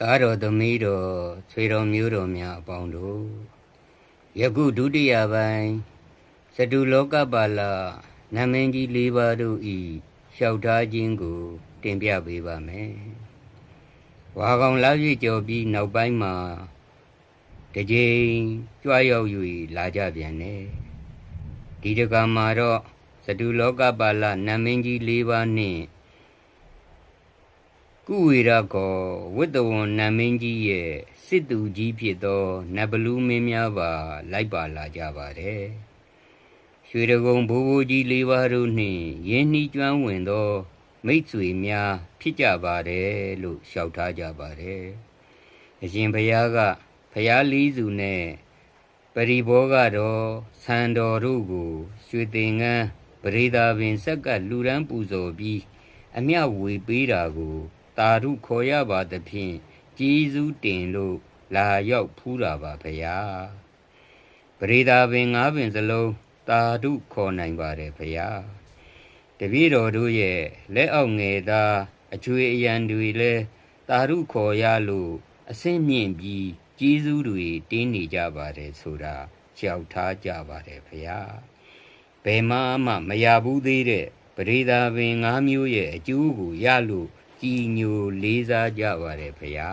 သားတော်သမီးတော်ဆွေတော်မျိုးတော်များအပေါင်းတို့ယခုဒုတိယပိုင်းစတုလောကပါဠနမင်းကြီး၄ပါးတို့ဤလျှောက်ထားခြင်းကို တင်ပြပေးပါမယ်။ဝါကောင်လာပြည့်ကျော်ပြီးနောက်ပိုင်းမှာတစ်ကြိမ်ကြွားရောက်၍လာကြပြန်တယ်။ဒီတကမှာတော့စတုလောကပါဠနမင်းကြီး၄ပါးနှင့် ကုဝေရကောဝိတ္တဝံနတ်မင်းကြီးရဲ့စစ်သူကြီးဖြစ်သောနတ်ဘလူးမင်းများပါလိုက်ပါလာကြပါတယ်။ရွှေတကုံဘိုးဘိုးကြီးလေးပါးတို့နှင့်ယင်းနှီးကျွမ်းဝင်သော မိတ်ဆွေများဖြစ်ကြပါတယ်လို့လျှောက်ထားကြပါတယ်။အရှင်ဘုရားကဘုရားလေးစုနဲ့ပရိဘောကတော့ဆန်တော်တို့ကိုရွှေသင်္ကန်းပရိသာပင်ဆက်ကလူရန်ပူဇော်ပြီးအမျှဝေပေးတာကို တာရုခေါ်ရပါသဖြင့်ကျေးဇူးတင်လို့လာရောက်ဖူးတာပါဗျာပရိသာပင်ငါးပင်စလုံးတာရုခေါ်နိုင်ပါတယ်ဗျာတပည့်တော်တို့ရဲ့လက်အောက်ငယ်သားအချွေအရန်တွေလဲတာရုခေါ်ရလို့အဆင့်မြင့်ပြီးကျေးဇူးတွေတင်းနေကြပါတယ်ဆိုတာကြောက်ထားကြပါတယ်ဗျာဘယ်မှမှမရဘူးသေးတဲ့ပရိသာပင်၅မျိုးရဲ့အကျိုးကိုရလို့ ကြည်ညိုလေးစားကြပါတယ်ဖရာ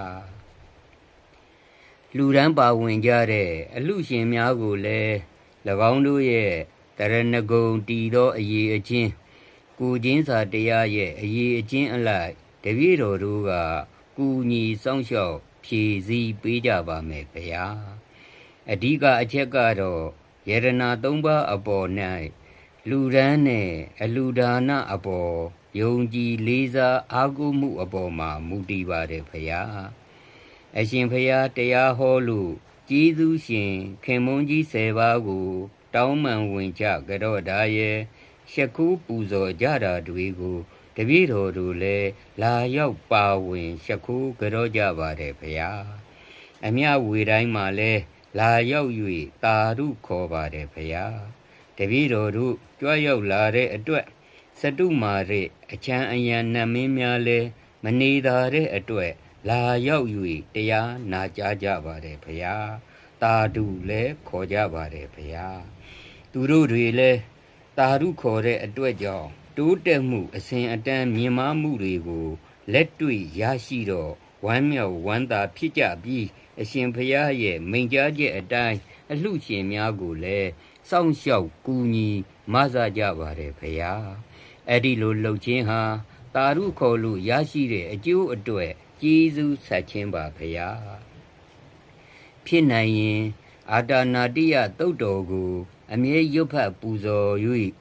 လူရန်ပါဝင်ကြတဲ့အလှရှင်များကိုလည်း၎င်းတို့ရဲ့တရဏဂုံတည်သောအရေးအချင်းကိုချင်းစာတရားရဲ့အရေးအချင်းအလိုက်တပည့်တော်တို့ကကူညီစောင့်ရှောက်ဖြည့်ဆည်းပေးကြပါမယ်ဖရာအဓိကအချက်ကတော့ယရနာ၃ပါးအပေါ်၌လူရန်နဲ့အလူဒါနအပေါ် ယုံကြည်လေးစားအားကိုးမှုအပေါ်မှာမူတည်ပါတယ်ဖရာအရှင်ဖရာတရားဟောလို့ကျေးဇူးရှင်ခင်မွန်းကြီး၁၀ပါးကို တောင်းပန်ဝင်ကြကြော့ဒါရဲ့ရှ िख ူးပူဇော်ကြတာတွေကိုတပည့်တော်တို့လည်းလာရောက်ပါဝင်ရှ िख ူးကြော့ကြပါတယ်ဖရာအမြဝေတိုင်းမှာလဲလာရောက်၍တာရုခေါ်ပါတယ်ဖရာတပည့်တော်တို့ကြွရောက်လာတဲ့အတွက် စတုမာရဲ့အချမ်းအယံနတ်မင်းများလဲမနေသာတဲ့အတွက်လာရောက်၍တရားနာကြားကြပါတယ်ဖရာတာဓုလဲခေါ်ကြပါတယ်ဖရာသူတို့တွေလဲတာဓုခေါ်တဲ့အတွက်ကြောင့်တိုးတက်မှုအစဉ်အတန်းမြင်မာမှုတွေကိုလက်တွေ့ရရှိတော့ဝမ်းမြောက်ဝမ်းသာဖြစ်ကြပြီးအရှင်ဖရာရဲ့မိန့်ကြားချက်အတိုင်းအလှရှင်များကိုလည်းစောင့်ရှောက်ကူညီမဆကြပါတယ်ဖရာ အဲ့ဒီလိုလှုပ်ခြင်းဟာတာရုခေါ်လို့ရရှိတဲ့အကျိုးအတွက်ကျေးဇူးဆက်ခြင်းပါဖရာဖြစ်နိုင်ရင်အာတာနာတိယတုတ်တော်ကို အမြဲရွတ်ဖတ်ပူဇော်၍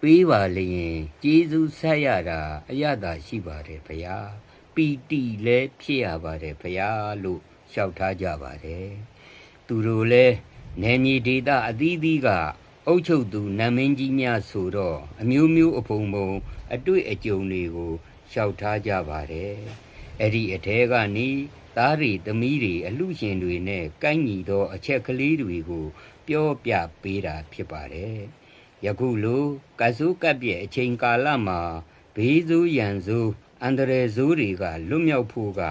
ပေးပါလျင်ကျေးဇူးဆက်ရတာအရသာရှိပါတယ်ဖရာပီတိလည်းဖြစ်ရပါတယ်ဖရာလို့လျှောက်ထားကြပါတယ်သူတို့လည်းနယ်မြေဒေသအသီးသီးက အုပ်ချုပ်သူနတ်မင်းကြီးများဆိုတော့အမျိုးမျိုးအဖုံဖုံအတွေ့အကြုံတွေကိုရှောက်ထားကြပါတယ်အဲ့ဒီအထဲကနေသားရီသမီးတွေအလှရှင်တွေနဲ့ကိုင်းညီသောအချက်ကလေးတွေကို ပြောပြပေးတာဖြစ်ပါတယ်ယခုလိုကဆုကပ်ပြည့်အချိန်ကာလမှာဘေးစိုးရန်စိုးအန္တရာယ်စိုးတွေကလွတ်မြောက်ဖို့က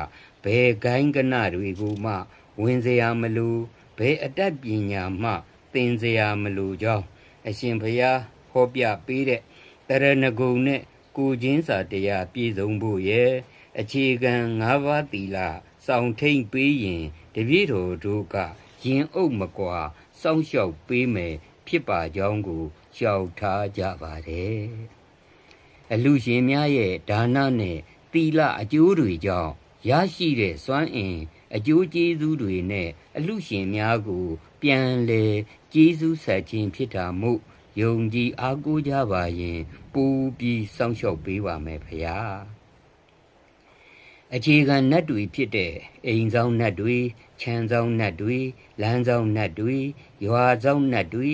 ဘယ်ဂိုင်းကနတွေကိုမှ ဝင်စရာမလိုဘယ်အတတ်ပညာမှ သင်စရာမလိုကြောင်းအရှင်ဘုရားဟောပြပေးတဲ့တရဏဂုံနဲ့ကိုချင်းစာတရားပြည့်စုံဖို့ရဲ့အခြေခံ၅ပါးသီလစောင့်ထိန်ပေးရင်တပည့်တော်တို့ကရင်အုပ်မကွာစောင့်ရှောက်ပေးမယ်ဖြစ်ပါကြောင်းကိုရှောက်ထားကြပါတယ်အလူရှင်များရဲ့ဒါနနဲ့သီလအကျိုးတွေကြောင့်ရရှိတဲ့စွမ်းအင်အကျိုးကျေးဇူးတွေနဲ့အလူရှင်များကို ပြန်လေ ကျေးဇူးဆက်ခြင်းဖြစ်တာမို့ယုံကြည်အားကိုးကြပါရင်ပူပြီးစောင့်ရှောက်ပေးပါမယ်ဖရာအခြေခံနတ်တွေဖြစ်တဲ့အိမ်ဆောင်နတ်တွေခြံဆောင်နတ်တွေလမ်းဆောင်နတ်တွေရွာဆောင်နတ်တွေ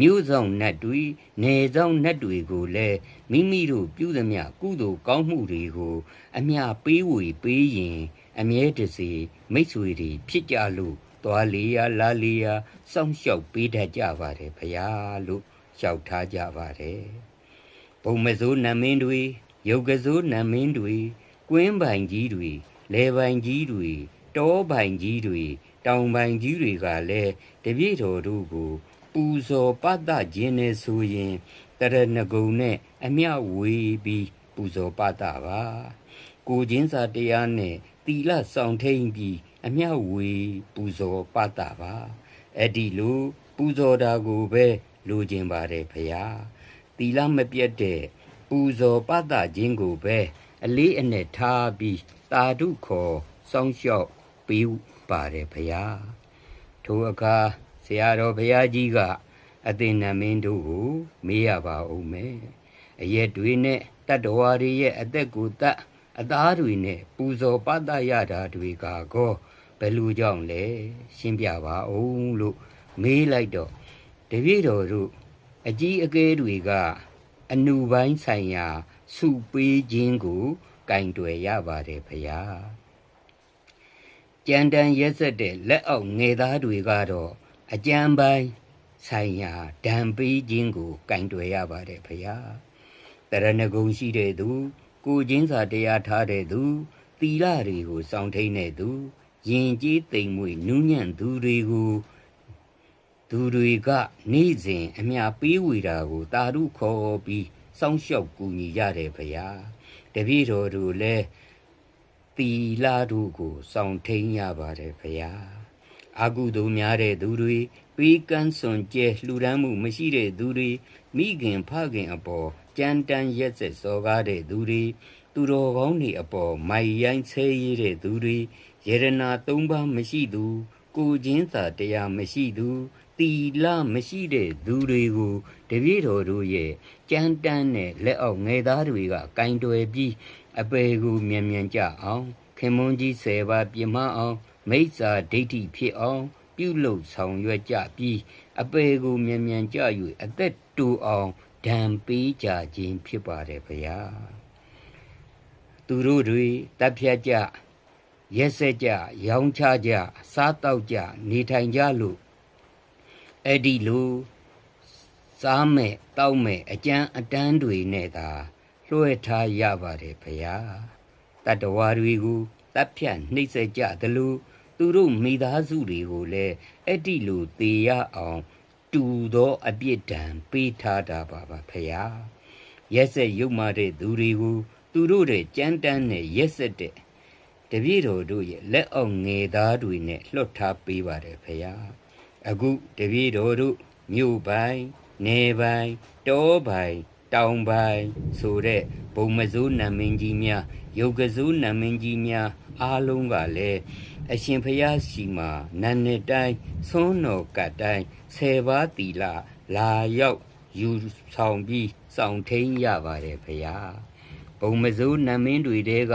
မြို့ဆောင်နတ်တွေနယ်ဆောင်နတ်တွေကိုလည်းမိမိတို့ပြုသမျှကုသိုလ်ကောင်းမှုတွေကို အမျှပေးဝေပေးရင် အမြဲတစေမိတ်ဆွေတွေဖြစ်ကြလို့ သွားလေရလာလေရစောင့်ရှောက်ပေးတတ်ကြပါတယ်ဖရာလို့လျှောက်ထားကြပါတယ်ဘုံမစိုးနမင်းတွေယုတ်ကစိုးနမင်းတွေကွင်းပိုင်ကြီးတွေလေပိုင်ကြီးတွေတောပိုင်ကြီးတွေတောင်ပိုင်ကြီးတွေကလည်းတပြည့်တော်တို့ကိုပူဇော်ပသခြင်းနဲ့ဆိုရင်တရဏဂုံနဲ့အမျှဝေပြီးပူဇော်ပသပါကိုချင်းစာတရားနဲ့တီလဆောင်ထိန်ပြီး အမျှဝေပူဇော်ပသပါအဲ့ဒီလိုပူဇော်တာကိုပဲလိုချင်ပါတယ်ဖရာတီလမပြတ်တဲ့ပူဇော်ပသခြင်းကိုပဲအလေးအနက်ထားပြီးတာဓုခေါ်စောင်းလျှောက်ပေးပါတယ်ဖရာထိုအခါဆရာတော်ဘုရားကြီးကအသင်္နမင်းတို့ကိုမေးရပါဦးမယ်အရက်တွေနဲ့တတ္တဝါတွေရဲ့အသက်ကိုတတ်အသားတွေနဲ့ပူဇော်ပသရတာတွေကကော ဘယ်လိုကြောင့်လဲရှင်းပြပါဦးလို့မေးလိုက်တော့တပည့်တော်တို့အကြီးအကဲတွေကအနုပိုင်းဆိုင်ရာစုပေးခြင်းကိုကင်တွယ်ရပါတယ်ဖရာကြံတန်ရက်ဆက်တဲ့လက်အောက်ငယ်သားတွေကတော့အကြံပိုင်းဆိုင်ရာဒံပေးခြင်းကိုကင်တွယ်ရပါတယ်ဖရာတရဏဂုံရှိတဲ့သူ ကိုချင်းစာတရားထားတဲ့သူ သီလတွေကိုစောင့်ထိန်တဲ့သူ ယင်ကြီးတိမ်မွေနူးညံ့သူတွေကိုသူတွေကနေ့စဉ်အမြပေးဝေတာကိုတာရုခေါ်ပြီးစောင့်ရှောက်ကူညီကြတယ်ဗျာတပည့်တော်တို့လည်းတီလာတို့ကိုစောင့်ထိန်ရပါတယ်ဗျာအာကုသိုလ်များတဲ့သူတွေပေးကမ်းစွန်ကျဲလှူဒန်းမှုမရှိတဲ့သူတွေမိခင်ဖခင်အပေါ်ကြမ်းတမ်းရက်ဆက်စော်ကားတဲ့သူတွေသူတော်ကောင်းတွေအပေါ်မိုက်ရိုင်းဆဲရည်တဲ့သူတွေ ယေရနာသုံးပါးမရှိသူ ကိုချင်းစာတရားမရှိသူတီလမရှိတဲ့သူတွေကိုတပည့်တော်တို့ရဲ့ကြမ်းတမ်းတဲ့လက်အောက်ငယ်သားတွေကကင်တွယ်ပြီးအပေကိုမြန်မြန်ကြအောင်ခင်မွန်းကြီး၁၀ပါးပြမအောင်မိစ္ဆာဒိဋ္ဌိဖြစ်အောင်ပြုလုပ်ဆောင်ရွက်ကြပြီးအပေကိုမြန်မြန်ကြ၍အသက်တူအောင်ဒံပေးကြခြင်းဖြစ်ပါတယ်ဗျာသူတို့တွေတပ်ဖြတ်ကြ ရက်ဆက်ကြရောင်းချကြစားတောက်ကြနေထိုင်ကြလို့အဲ့ဒီလိုစားမဲ့တောက်မဲ့အကျန်းအတန်းတွေနဲ့သာလွှဲထားရပါတယ်ဖရာတတဝါတွေကိုတပ်ဖြတ်နှိမ့်ဆက်ကြသလိုသူတို့မိသားစုတွေကိုလည်းအဲ့ဒီလိုတေရအောင် တူသောအပြစ်ဒဏ်ပေးထားတာပါပါဖရာရက်ဆက်ရုပ်မာတဲ့သူတွေကိုသူတို့တဲ့ကြမ်းတမ်းနဲ့ရက်ဆက်တဲ့ တပည့်တော်တို့ရဲ့လက်အောင်ငယ်သားတွေနဲ့လွတ်ထားပေးပါတယ်ဖရာအခုတပည့်တော်တို့မြို့ပိုင်းနေပိုင်းတောပိုင်းတောင်ပိုင်းဆိုတဲ့ဘုံမစိုးနံမင်းကြီးများယုတ်ကစိုးနံမင်းကြီးများအားလုံးကလည်းအရှင်ဖရာစီမှာနန်းနဲ့တိုင်းသွန်းတော်ကတိုင်းဆယ်ပါးတီလာလာရောက်ယူဆောင်ပြီးစောင့်ထိန်ရပါတယ်ဖရာဘုံမစိုးနံမင်းတွေတဲက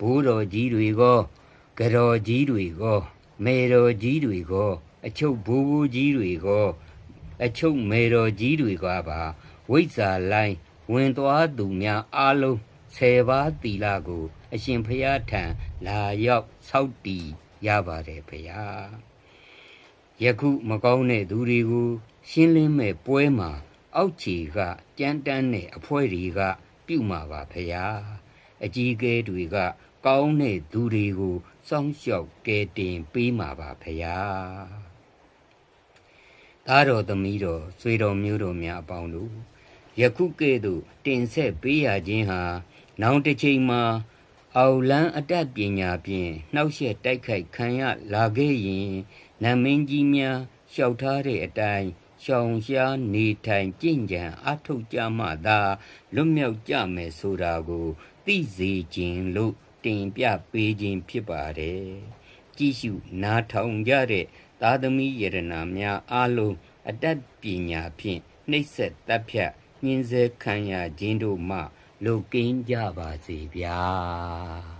ဘိုးတော်ကြီးတွေကောကတော်ကြီးတွေကောမေတော်ကြီးတွေကောအချုပ်ဘိုးဘိုးကြီးတွေကောအချုပ်မေတော်ကြီးတွေကပါဝိဇ္ဇာလိုင်းဝင်သွားသူများအားလုံးဆယ်ပါးတီလာကို အရှင်ဖရာထံလာရောက်ဆောက်တည်ရပါတယ်ဖရာယခုမကောင်းတဲ့သူတွေကို ရှင်းလင်းမဲ့ပွဲမှာ အောက်ခြေကကြမ်းတမ်းတဲ့အဖွဲ့တွေက ပြုမှာပါဖရာ အကြီးကဲတွေက ကောင်းတဲ့သူတွေကိုစောင့်ရှောက်ကဲတင်ပေးမှာပါဖရာသားတော်သမီးတော်ဆွေတော်မျိုးတော်များအပေါင်းတို့ယခုကဲ့သို့တင်ဆက်ပေးရခြင်းဟာ နောင်တစ်ချိန်မှာအောက်လန်းအတတ်ပညာဖြင့်နှောက်ယှက်တိုက်ခိုက်ခံရလာခဲ့ရင်နမင်းကြီးများလျှောက်ထားတဲ့အတိုင်းရှောင်ရှားနေထိုင်ကြင်ကြံအထုတ်ကြမှသာလွတ်မြောက်ကြမယ်ဆိုတာကို သိစေခြင်းလို့တင်ပြပေးခြင်းဖြစ်ပါတယ်ကြည့်ရှုနားထောင်ကြတဲ့သာသမီယရနာများအားလုံးအတတ်ပညာဖြင့်နှိပ်စက်တပ်ဖြတ်ညှင်းဆဲခံရခြင်းတို့မှ လုကင်းကြပါစေဗျာ